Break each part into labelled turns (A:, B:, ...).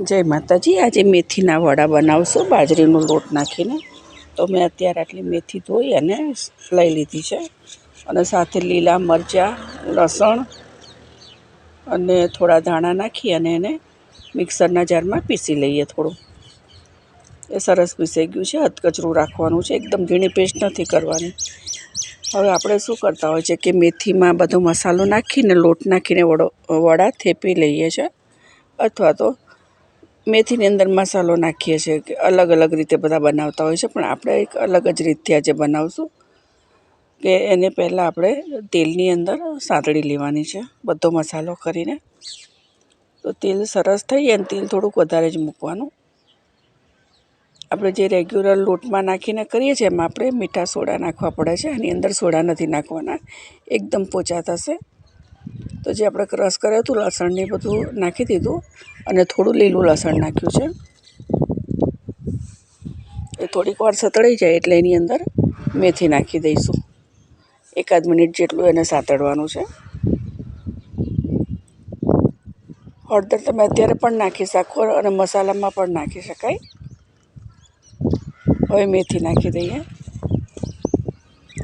A: જય માતાજી, આજે મેથીના વડા બનાવશું, બાજરીનો લોટ નાખીને. તો મેં અત્યારે આટલી મેથી ધોઈ અને લઈ લીધી છે. અને સાથે લીલા મરચાં, લસણ અને થોડા ધાણા નાખી અને એને મિક્સરના જારમાં પીસી લઈએ થોડું. એ સરસ પીસાઈ ગયું છે, હથકચરું રાખવાનું છે, એકદમ ઝીણી પેસ્ટ નથી કરવાની. હવે આપણે શું કરતા હોય છે કે મેથીમાં બધો મસાલો નાખીને, લોટ નાખીને વડો, વડા થેપી લઈએ છીએ અથવા તો મેથીની અંદર મસાલો નાખીએ છીએ કે અલગ અલગ રીતે બધા બનાવતા હોય છે, પણ આપણે એક અલગ જ રીતથી આજે બનાવશું કે એને પહેલાં આપણે તેલની અંદર સાંતળી લેવાની છે, બધો મસાલો કરીને. તો તેલ સરસ થઈ અને તેલ થોડુંક વધારે જ મૂકવાનું. આપણે જે રેગ્યુલર લોટમાં નાખીને કરીએ છીએ એમાં આપણે મીઠા સોડા નાખવા પડે છે એની અંદર સોડા નથી નાખવાના, એકદમ પોચા થશે. તો જે આપણે ક્રશ કર્યું હતું લસણ ને બધું નાખી દીધું અને થોડું લીલું લસણ નાખ્યું છે. એ થોડીક વાર સતળાઈ જાય એટલે એની અંદર મેથી નાખી દઈશું. એકાદ મિનિટ જેટલું એને સાતડવાનું છે. હળદર તમે અત્યારે પણ નાખી શકો અને મસાલામાં પણ નાખી શકાય. હવે મેથી નાખી દઈએ.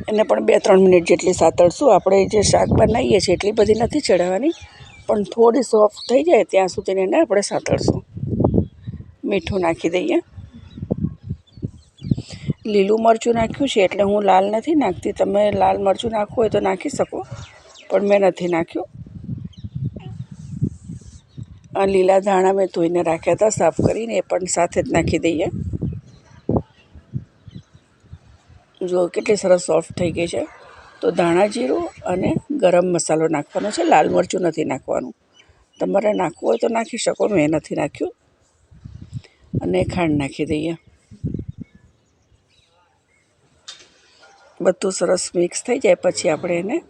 A: એને પણ બે ત્રણ મિનિટ જેટલી સાતળશું. આપણે જે શાક બનાવીએ છીએ એટલી બધી નથી ચડાવવાની પણ થોડી સોફ્ટ થઈ જાય ત્યાં સુધી એને આપણે સાતળશું. મીઠું નાખી દઈએ. લીલું મરચું નાખ્યું છે એટલે હું લાલ નથી નાખતી. તમે લાલ મરચું નાખવું હોય તો નાખી શકો, પણ મેં નથી નાખ્યું. લીલા ધાણા મેં ધોઈને રાખ્યા હતા, સાફ કરીને એ પણ સાથે જ નાખી દઈએ. જો કેટલી સરસ સોફ્ટ થઈ ગઈ છે. તો ધાણા જીરું અને ગરમ મસાલો નાખવાનો છે. લાલ મરચું નથી નાખવાનું. તમારે નાખવું હોય તો નાખી શકો, મેં નથી નાખ્યું. અને ખાંડ નાખી દઈએ. બધું સરસ મિક્સ થઈ જાય, પછી આપણે એને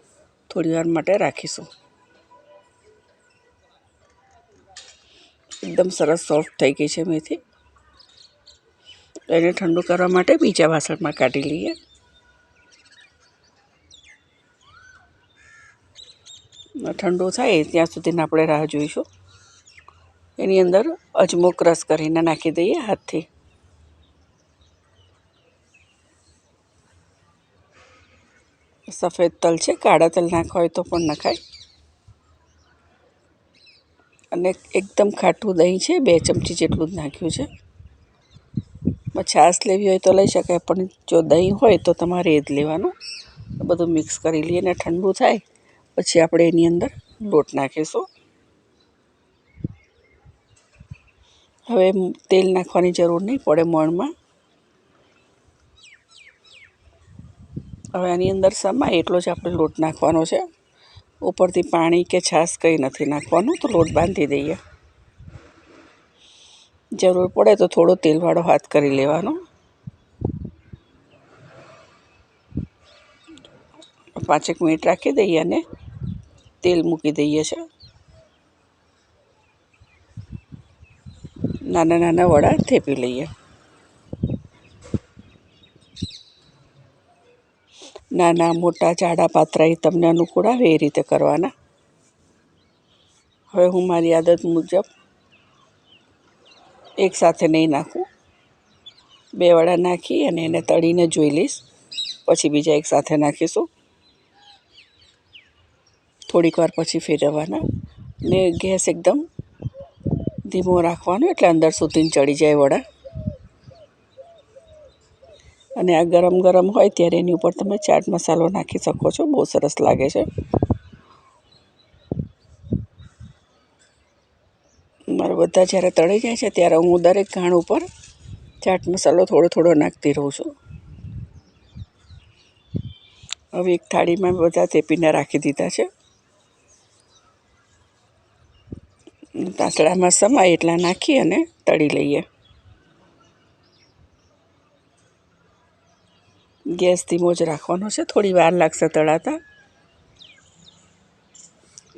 A: થોડી વાર માટે રાખીશું. એકદમ સરસ સોફ્ટ થઈ ગઈ છે મેથી. એને ઠંડુ કરવા માટે બીજા વાસણમાં કાઢી લઈએ. ઠંડુ થાય ત્યાં સુધીને આપણે રાહ જોઈશું. એની અંદર અજમો ક્રશ કરીને નાખી દઈએ હાથથી. સફેદ તલ છે, કાળા તલ નાખવા હોય તો પણ નખાય. અને એકદમ ખાટું દહીં છે, બે ચમચી જેટલું જ નાખ્યું છે. છાશ લેવી હોય તો લઈ શકાય, પણ જો દહીં હોય તો તમારે એ જ લેવાનું. બધું મિક્સ કરી લઈએ અને ઠંડુ થાય, પછી આપણે એની અંદર લોટ નાખીશું. હવે તેલ નાખવાની જરૂર નહીં, પડે મણમાં. હવે આની અંદર સમાય એટલો જ આપણે લોટ નાખવાનો છે. ઉપરથી પાણી કે છાશ કંઈ નથી નાખવાનું, તો લોટ બાંધી દઈએ. જરૂર પડે તો થોડો તેલવાળો હાથ કરી લેવાનો. પાંચેક મિનિટ રાખી દઈએ અને તેલ મૂકી દઈએ છે નાના નાના વડા થેપી લઈએ. નાના મોટા જાડા પાત્રા એ તમને અનુકૂળ આવે એ રીતે કરવાના. હવે હું મારી આદત મુજબ એકસાથે નહીં નાખું. બે વડા નાખી અને એને તળીને જોઈ લઈશ. પછી બીજા એક સાથે નાખીશું. થોડીક વાર પછી ફેરવવાના ને ગેસ એકદમ ધીમો રાખવાનો એટલે અંદર સુધી ચડી જાય વડા. અને આ ગરમ ગરમ હોય ત્યારે એની ઉપર તમે ચાટ મસાલો નાખી શકો છો. બહુ સરસ લાગે છે. મારા બધા જ્યારે તળી જાય છે ત્યારે હું દરેક ઘાણ ઉપર ચાટ મસાલો થોડો થોડો નાખતી રહું છું. હવે એક થાળીમાં બધા તેપીને રાખી દીધા છે. તાસડામાં સમાય એટલા નાખી અને તળી લઈએ. ગેસ ધીમો જ રાખવાનો છે. થોડી વાર લાગશે તળાતા.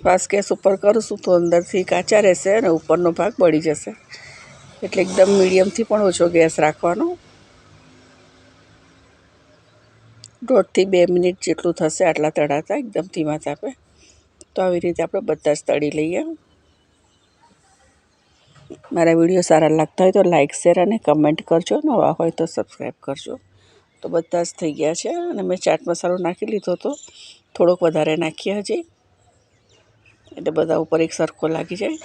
A: ફાસ્ટ ગેસ ઉપર કરીશું તો અંદરથી કાચા રહેશે અને ઉપરનો ભાગ બળી જશે. એટલે એકદમ મીડિયમથી પણ ઓછો ગેસ રાખવાનો. દોઢથી બે મિનિટ જેટલું થશે આટલા તળાતા, એકદમ ધીમા તાપે. તો આવી રીતે આપણે બધા જ તળી લઈએ. મારા વીડિયો સારા લાગતા હોય તો લાઇક શેર અને કમેન્ટ કરજો. નવા હોય તો સબસ્ક્રાઈબ કરજો. તો બધા જ થઈ ગયા છે અને મેં ચાટ મસાલો નાખી લીધો હતો થોડોક વધારે નાખીએ હજી. એટલે બધા ઉપર એક સરખો લાગી જાય.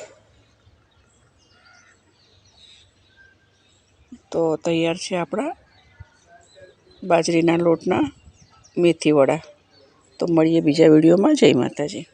A: તો તૈયાર છે આપણા બાજરીના લોટના મેથી વડા તો મળીએ બીજા વિડીયોમાં. જય માતાજી.